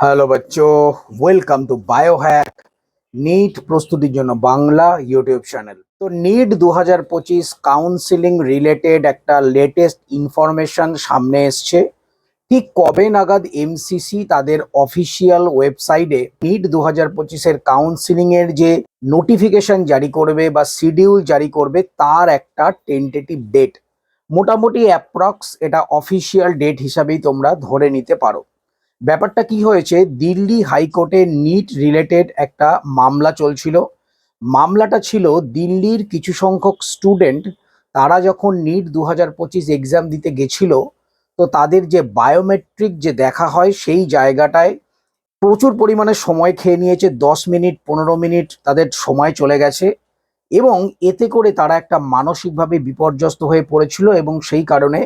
Hello বাচ্চো welcome to Biohack NEET প্রস্তুতির জন্য বাংলা ইউটিউব চ্যানেল তো নিট দু হাজার পঁচিশ কাউন্সিলিং রিলেটেড একটা লেটেস্ট ইনফরমেশন সামনে এসছে। ঠিক কবে নাগাদ এমসিসি তাদের অফিসিয়াল ওয়েবসাইটে নিট দু হাজার পঁচিশের কাউন্সিলিং এর যে নোটিফিকেশন জারি করবে বা শিডিউল জারি করবে, তার একটা টেন্টেটিভ ডেট মোটামুটি অ্যাপ্রক্স এটা অফিসিয়াল ডেট হিসাবেই তোমরা ধরে নিতে পারো। ব্যাপারটা কি হয়েছে? দিল্লি হাইকোর্টে নিট রিলেটেড একটা মামলা চলছিল। মামলাটা ছিল দিল্লির কিছু সংখ্যক স্টুডেন্ট, তারা যখন নিট দু হাজার পঁচিশ এক্সাম দিতে গেছিল, তো তাদের যে বায়োমেট্রিক যে দেখা হয়, সেই জায়গাটায় প্রচুর পরিমাণে সময় খেয়ে নিয়েছে। দশ মিনিট, পনেরো মিনিট তাদের সময় চলে গেছে এবং এতে করে তারা একটা মানসিকভাবে বিপর্যস্ত হয়ে পড়েছিল এবং সেই কারণে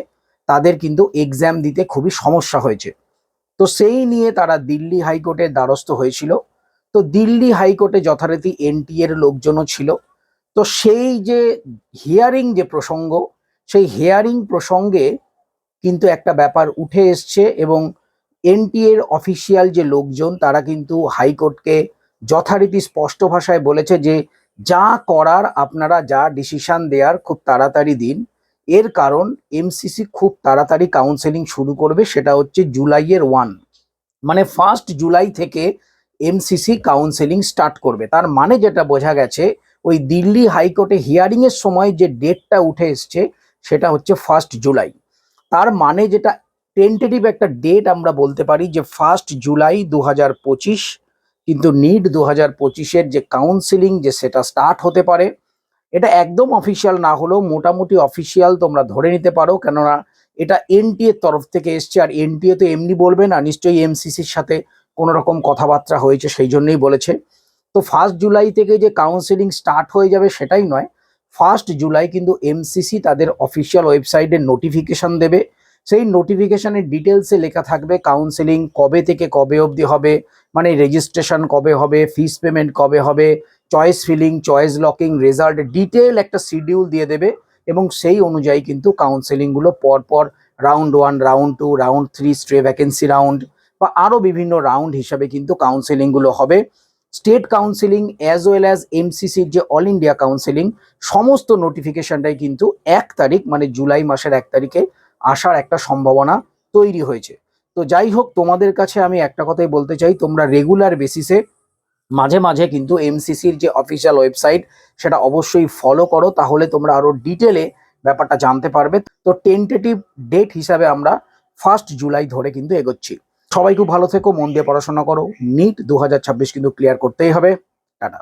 তাদের কিন্তু এক্সাম দিতে খুবই সমস্যা হয়েছে। তো সেই নিয়ে তারা দিল্লি হাইকোর্টের দ্বারস্থ হয়েছিল। তো দিল্লি হাইকোর্টে যথারীতি এনটি এর লোকজনও ছিল। তো সেই যে হিয়ারিং যে প্রসঙ্গ, সেই হিয়ারিং প্রসঙ্গে কিন্তু একটা ব্যাপার উঠে এসছে এবং এনটি এর অফিসিয়াল যে লোকজন, তারা কিন্তু হাইকোর্টকে যথারীতি স্পষ্ট ভাষায় বলেছে যে, যা করার আপনারা যা ডিসিশন দেওয়ার খুব তাড়াতাড়ি দিন। এর কারণ এমসিসি খুব তাড়াতাড়ি কাউন্সেলিং শুরু করবে, সেটা হচ্ছে জুলাইয়ের ওয়ান মানে ফার্স্ট জুলাই থেকে এমসিসি কাউন্সেলিং স্টার্ট করবে। তার মানে যেটা বোঝা গেছে, ওই দিল্লি হাইকোর্টে হিয়ারিং এর সময় যে ডেটটা উঠে এসছে, সেটা হচ্ছে ফার্স্ট জুলাই তার মানে যেটা টেন্টেটিভ একটা ডেট আমরা বলতে পারি যে ফার্স্ট জুলাই দু হাজার পঁচিশ, কিন্তু নিট দু হাজার পঁচিশের যে কাউন্সিলিং যে সেটা স্টার্ট হতে পারে। এটা একদম অফিসিয়াল না হলেও মোটামুটি অফিসিয়াল তোমরা ধরে নিতে পারো। কেননা এটা এনটিএ তরফ থেকে এসছে। আর এনটিএ তো এমনি বলবে না, নিশ্চয়ই এমসিসির সাথে কোনো রকম কথাবার্তা হয়েছে সেই জন্যই বলেছে। তো ফার্স্ট জুলাই থেকে যে কাউন্সিলিং স্টার্ট হয়ে যাবে সেটাই নয়। ফার্স্ট জুলাই কিন্তু এমসিসি তাদের অফিসিয়াল ওয়েবসাইটে নোটিফিকেশন দেবে। সেই নোটিফিকেশানের ডিটেলসে লেখা থাকবে কাউন্সিলিং কবে থেকে কবে অবধি হবে মানে রেজিস্ট্রেশন কবে হবে ফিস পেমেন্ট কবে হবে choice filling choice locking result detail একটা শিডিউল দিয়ে দেবে এবং সেই অনুযায়ী কিন্তু কাউন্সেলিংগুলো পরপর round one round two round three stray vacancy round বা আরও বিভিন্ন রাউন্ড হিসাবে কিন্তু কাউন্সেলিংগুলো হবে। State counselling as well as এমসিসির যে অল ইন্ডিয়া কাউন্সিলিং সমস্ত নোটিফিকেশনটাই কিন্তু এক তারিখ মানে জুলাই মাসের এক তারিখে আসার একটা সম্ভাবনা তৈরি হয়েছে। তো যাই হোক, তোমাদের কাছে আমি একটা কথাই বলতে চাই, তোমরা রেগুলার বেসিসে মাঝে মাঝে কিন্তু এমসিসির যে অফিসিয়াল ওয়েবসাইট সেটা অবশ্যই ফলো করো, তাহলে তোমরা আরও ডিটেলে ব্যাপারটা জানতে পারবে। তো টেন্টেটিভ ডেট হিসাবে আমরা ফার্স্ট জুলাই ধরে কিন্তু এগোচ্ছি। সবাই খুব ভালো থেকো, মন দিয়ে পড়াশোনা করো নিট দু হাজার ছাব্বিশ কিন্তু ক্লিয়ার করতেই হবে। টাটা।